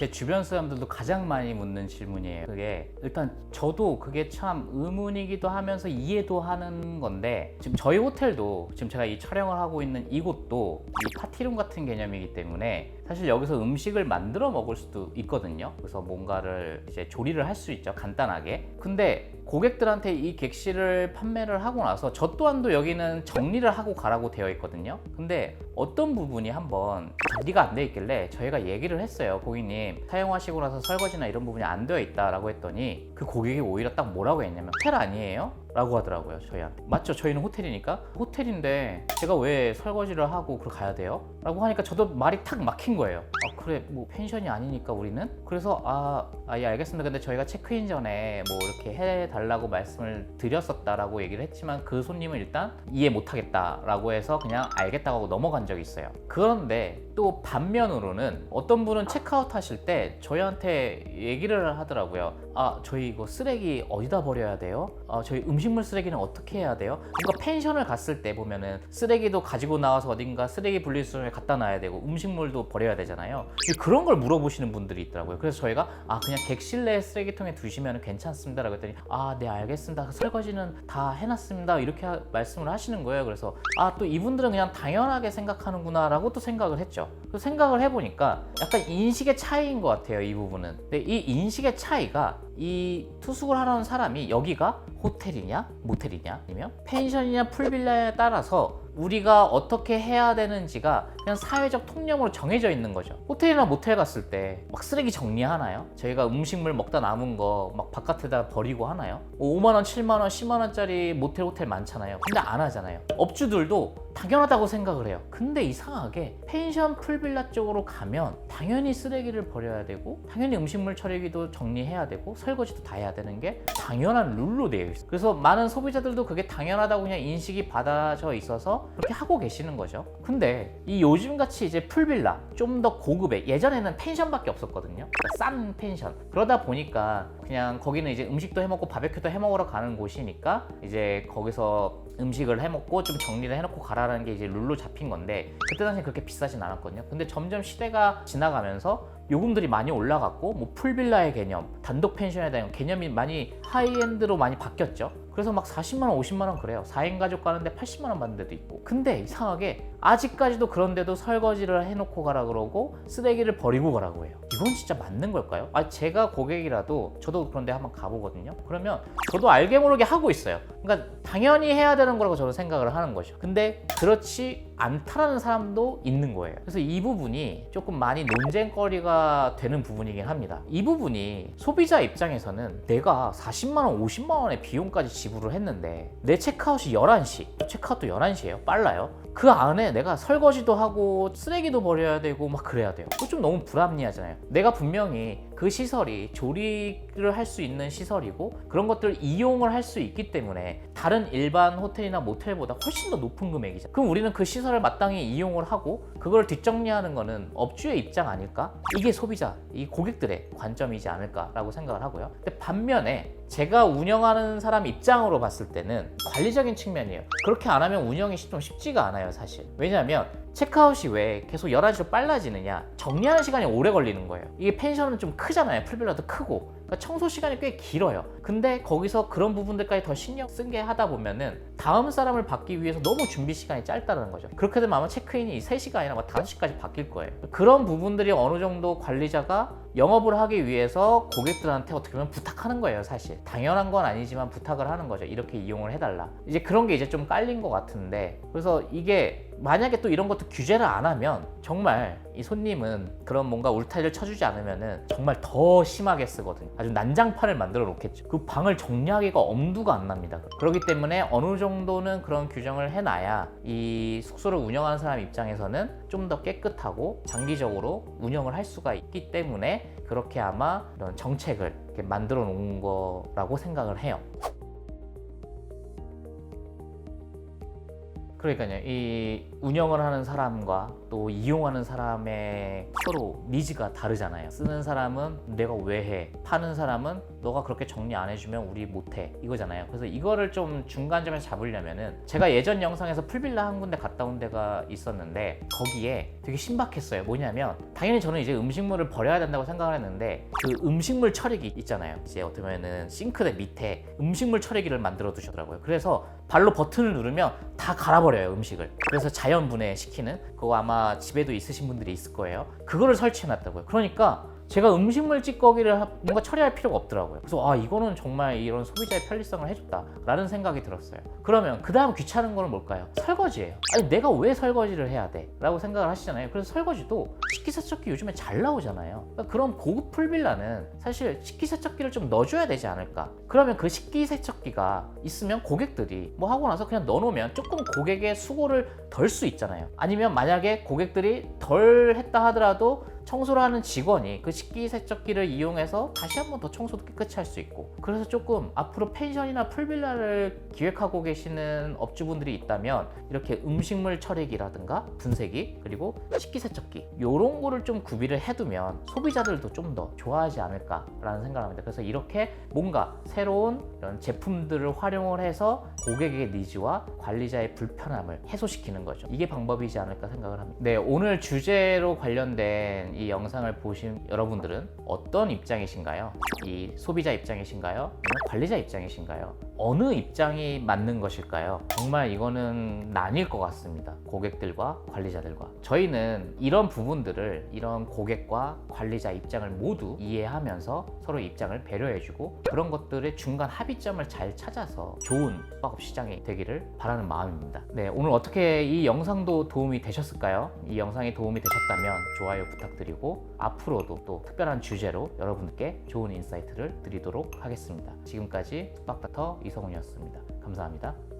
제 주변 사람들도 가장 많이 묻는 질문이에요. 그게 일단 저도 그게 참 의문이기도 하면서 이해도 하는 건데 지금 저희 호텔도 지금 제가 이 촬영을 하고 있는 이곳도 이 파티룸 같은 개념이기 때문에 사실 여기서 음식을 만들어 먹을 수도 있거든요. 그래서 뭔가를 이제 조리를 할 수 있죠. 간단하게. 근데 고객들한테 이 객실을 판매를 하고 나서 저 또한도 여기는 정리를 하고 가라고 되어 있거든요. 근데 어떤 부분이 한번 관리가 안 돼 있길래 저희가 얘기를 했어요. 고객님 사용하시고 나서 설거지나 이런 부분이 안 되어 있다라고 했더니 그 고객이 오히려 딱 뭐라고 했냐면 호텔 아니에요? 라고 하더라고요 저희한테. 맞죠? 저희는 호텔이니까. 호텔인데 제가 왜 설거지를 하고 그걸 가야 돼요? 라고 하니까 저도 말이 탁 막힌 거예요. 아 그래 뭐 펜션이 아니니까 우리는? 그래서 아예 알겠습니다. 근데 저희가 체크인 전에 뭐 이렇게 해달라고 말씀을 드렸었다라고 얘기를 했지만 그 손님은 일단 이해 못하겠다라고 해서 그냥 알겠다고 하고 넘어간 적이 있어요. 그런데 또 반면으로는 어떤 분은 체크아웃 하실 때 저희한테 얘기를 하더라고요. 아 저희 이거 쓰레기 어디다 버려야 돼요? 아 저희 음식 물 쓰레기는 어떻게 해야 돼요? 그러니까 펜션을 갔을 때 보면은 쓰레기도 가지고 나와서 어딘가 쓰레기 분리수거에 갖다 놔야 되고 음식물도 버려야 되잖아요. 그런 걸 물어보시는 분들이 있더라고요. 그래서 저희가 아 그냥 객실 내 쓰레기통에 두시면 괜찮습니다라고 했더니 아 네 알겠습니다. 설거지는 다 해놨습니다. 이렇게 하- 말씀을 하시는 거예요. 그래서 아 또 이분들은 그냥 당연하게 생각하는구나라고 또 생각을 했죠. 그 생각을 해보니까 약간 인식의 차이인 것 같아요. 이 부분은. 근데 이 인식의 차이가 이 투숙을 하려는 사람이 여기가 호텔이냐 모텔이냐 아니면 펜션이냐 풀빌라에 따라서 우리가 어떻게 해야 되는지가 그냥 사회적 통념으로 정해져 있는 거죠. 호텔이나 모텔 갔을 때 막 쓰레기 정리하나요? 저희가 음식물 먹다 남은 거 막 바깥에다 버리고 하나요? 5만 원, 7만 원, 10만 원짜리 모텔 호텔 많잖아요. 근데 안 하잖아요. 업주들도 당연하다고 생각을 해요. 근데 이상하게 펜션 풀빌라 쪽으로 가면 당연히 쓰레기를 버려야 되고 당연히 음식물 처리기도 정리해야 되고 설거지도 다 해야 되는 게 당연한 룰로 되어 있어요. 그래서 많은 소비자들도 그게 당연하다고 그냥 인식이 받아져 있어서 그렇게 하고 계시는 거죠. 근데 이 요즘 같이 이제 풀빌라 좀 더 고급의 예전에는 펜션밖에 없었거든요. 그러니까 싼 펜션. 그러다 보니까 그냥 거기는 이제 음식도 해먹고 바베큐도 해먹으러 가는 곳이니까 이제 거기서 음식을 해먹고 좀 정리를 해놓고 가라 는 게 이제 룰로 잡힌 건데 그때 당시 그렇게 비싸진 않았거든요. 근데 점점 시대가 지나가면서 요금들이 많이 올라갔고 뭐 풀빌라의 개념, 단독 펜션에 대한 개념이 많이 하이엔드로 많이 바뀌었죠. 그래서 막 40만 원, 50만 원 그래요. 4인 가족 가는데 80만 원 받는 데도 있고. 근데 이상하게 아직까지도 그런데도 설거지를 해놓고 가라 그러고 쓰레기를 버리고 가라고 해요. 이건 진짜 맞는 걸까요? 아 제가 고객이라도 저도 그런데 한번 가보거든요. 그러면 저도 알게 모르게 하고 있어요. 그러니까 당연히 해야 되는 거라고 저는 생각을 하는 거죠. 근데 그렇지 않다라는 사람도 있는 거예요. 그래서 이 부분이 조금 많이 논쟁거리가 되는 부분이긴 합니다. 이 부분이 소비자 입장에서는 내가 40만 원, 50만 원의 비용까지 지불을 했는데 내 체크아웃이 11시, 체크아웃도 11시예요. 빨라요. 그 안에 내가 설거지도 하고 쓰레기도 버려야 되고 막 그래야 돼요. 그거 좀 너무 불합리하잖아요. 내가 분명히 그 시설이 조리를 할 수 있는 시설이고 그런 것들을 이용을 할 수 있기 때문에 다른 일반 호텔이나 모텔보다 훨씬 더 높은 금액이죠. 그럼 우리는 그 시설을 마땅히 이용을 하고 그걸 뒷정리하는 거는 업주의 입장 아닐까? 이게 소비자, 이 고객들의 관점이지 않을까라고 생각을 하고요. 근데 반면에 제가 운영하는 사람 입장으로 봤을 때는 관리적인 측면이에요. 그렇게 안 하면 운영이 좀 쉽지가 않아요, 사실. 왜냐하면 체크아웃이 왜 계속 11시로 빨라지느냐 정리하는 시간이 오래 걸리는 거예요 이게 펜션은 좀 크잖아요 풀빌라도 크고 그러니까 청소 시간이 꽤 길어요. 근데 거기서 그런 부분들까지 더 신경 쓴 게 하다 보면은 다음 사람을 받기 위해서 너무 준비 시간이 짧다는 거죠. 그렇게 되면 아마 체크인이 3시간이나 뭐 5시까지 바뀔 거예요. 그런 부분들이 어느 정도 관리자가 영업을 하기 위해서 고객들한테 어떻게 보면 부탁하는 거예요 사실. 당연한 건 아니지만 부탁을 하는 거죠. 이렇게 이용을 해달라. 이제 그런 게 이제 좀 깔린 것 같은데. 그래서 이게 만약에 또 이런 것도 규제를 안 하면 정말 이 손님은 그런 뭔가 울타리를 쳐주지 않으면은 정말 더 심하게 쓰거든요. 아주 난장판을 만들어 놓겠죠. 그 방을 정리하기가 엄두가 안 납니다. 그렇기 때문에 어느 정도는 그런 규정을 해놔야 이 숙소를 운영하는 사람 입장에서는 좀 더 깨끗하고 장기적으로 운영을 할 수가 있기 때문에 그렇게 아마 이런 정책을 만들어 놓은 거라고 생각을 해요. 그러니까요. 이 운영을 하는 사람과 또 이용하는 사람의 서로 니즈가 다르잖아요. 쓰는 사람은 내가 왜 해? 파는 사람은 너가 그렇게 정리 안 해주면 우리 못 해. 이거잖아요. 그래서 이거를 좀 중간점에서 잡으려면은 제가 예전 영상에서 풀빌라 한 군데 갔다 온 데가 있었는데 거기에 되게 신박했어요. 뭐냐면 당연히 저는 이제 음식물을 버려야 된다고 생각을 했는데 그 음식물 처리기 있잖아요. 이제 어떻게 보면은 싱크대 밑에 음식물 처리기를 만들어 두셨더라고요. 그래서 발로 버튼을 누르면 다 갈아버려요 음식을. 그래서 자연 분해 시키는 그거 아마 집에도 있으신 분들이 있을 거예요. 그거를 설치해 놨다고요. 그러니까 제가 음식물 찌꺼기를 하- 뭔가 처리할 필요가 없더라고요. 그래서 아 이거는 정말 이런 소비자의 편리성을 해줬다라는 생각이 들었어요. 그러면 그 다음 귀찮은 거는 뭘까요? 설거지예요. 아니 내가 왜 설거지를 해야 돼? 라고 생각을 하시잖아요. 그래서 설거지도 식기세척기 요즘에 잘 나오잖아요. 그러니까 그런 고급 풀빌라는 사실 식기세척기를 좀 넣어줘야 되지 않을까? 그러면 그 식기세척기가 있으면 고객들이 뭐 하고 나서 그냥 넣어놓으면 조금 고객의 수고를 덜 수 있잖아요. 아니면 만약에 고객들이 덜 했다 하더라도 청소를 하는 직원이 그 식기세척기를 이용해서 다시 한 번 더 청소도 깨끗이 할 수 있고 그래서 조금 앞으로 펜션이나 풀빌라를 기획하고 계시는 업주분들이 있다면 이렇게 음식물 처리기라든가 분쇄기 그리고 식기세척기 이런 거를 좀 구비를 해두면 소비자들도 좀 더 좋아하지 않을까라는 생각을 합니다. 그래서 이렇게 뭔가 새로운 이런 제품들을 활용을 해서 고객의 니즈와 관리자의 불편함을 해소시키는 거죠. 이게 방법이지 않을까 생각을 합니다. 네, 오늘 주제로 관련된 이 영상을 보신 여러분들은 어떤 입장이신가요? 이 소비자 입장이신가요? 관리자 입장이신가요? 어느 입장이 맞는 것일까요? 정말 이거는 나뉠 것 같습니다. 고객들과 관리자들과. 저희는 이런 부분들을 이런 고객과 관리자 입장을 모두 이해하면서 서로 입장을 배려해주고 그런 것들의 중간 합의점을 잘 찾아서 좋은 숙박업 시장이 되기를 바라는 마음입니다. 네, 오늘 어떻게 이 영상도 도움이 되셨을까요? 이 영상이 도움이 되셨다면 좋아요 부탁 드리고 앞으로도 또 특별한 주제로 여러분께 좋은 인사이트를 드리도록 하겠습니다. 지금까지 숙박닥터 이성훈이었습니다. 감사합니다.